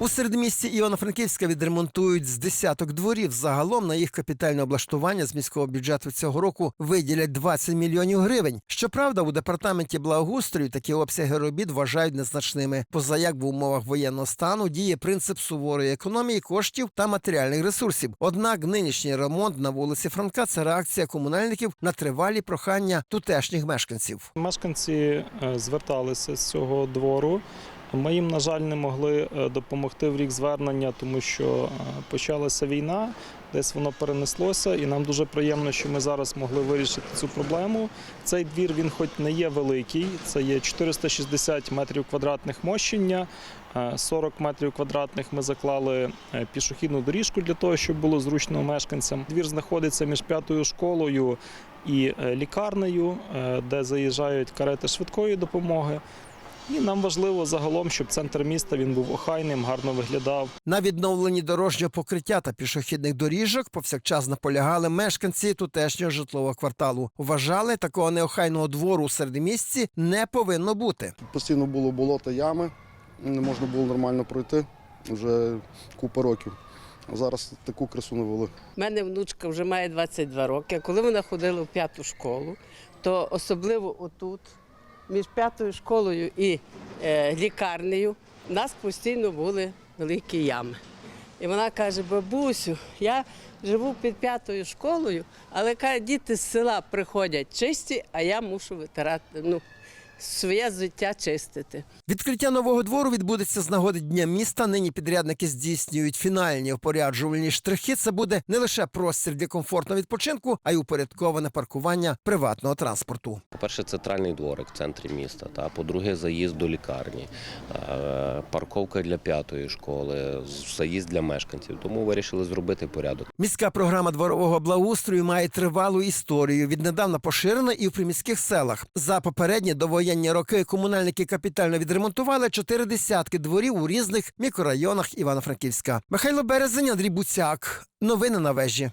У середмісті Івано-Франківська відремонтують з десяток дворів. Загалом на їх капітальне облаштування з міського бюджету цього року виділять 20 мільйонів гривень. Щоправда, у департаменті благоустрою такі обсяги робіт вважають незначними. Позаяк в умовах воєнного стану діє принцип суворої економії коштів та матеріальних ресурсів. Однак нинішній ремонт на вулиці Франка це реакція комунальників на тривалі прохання тутешніх мешканців. Мешканці е, зверталися з цього двору. Ми їм, на жаль, не могли е, допомогти в рік звернення, тому що е, почалася війна, десь воно перенеслося, і нам дуже приємно, що ми зараз могли вирішити цю проблему. Цей двір він хоч не є великий, це є 460 метрів квадратних мощення. е, 40 метрів квадратних ми заклали е, пішохідну доріжку для того, щоб було зручно мешканцям. Двір знаходиться між п'ятою школою і е, лікарнею, е, де заїжджають карети швидкої допомоги. І нам важливо загалом, щоб центр міста він був охайним, гарно виглядав. На відновленні дорожнього покриття та пішохідних доріжок повсякчас наполягали мешканці тутешнього житлового кварталу. Вважали, такого неохайного двору у середмісті не повинно бути. Постійно було болото, ями, не можна було нормально пройти вже купа років. А зараз таку красу навели. У мене внучка вже має 22 роки. а Коли вона ходила в п'яту школу, то особливо отут, між п'ятою школою і е, лікарнею, у нас постійно були великі ями. І вона каже: бабусю, я живу під п'ятою школою, але діти з села приходять чисті, а я мушу витирати ну, своє життя чистити. Відкриття нового двору відбудеться з нагоди дня міста. Нині підрядники здійснюють фінальні опоряджувальні штрихи. Це буде не лише простір для комфортного відпочинку, а й упорядковане паркування приватного транспорту. По-перше, центральний дворик в центрі міста. Та по-друге, заїзд до лікарні, е, парковка для п'ятої школи, заїзд для мешканців. Тому вирішили зробити порядок. Міська програма дворового благоустрою має тривалу історію. Віднедавна поширена і в приміських селах. За попередні довоєнні роки комунальники капітально відремонтували чотири десятки дворів у різних мікрорайонах Івано-Франківська. Михайло Березень, Андрій Буцяк. Новини на вежі.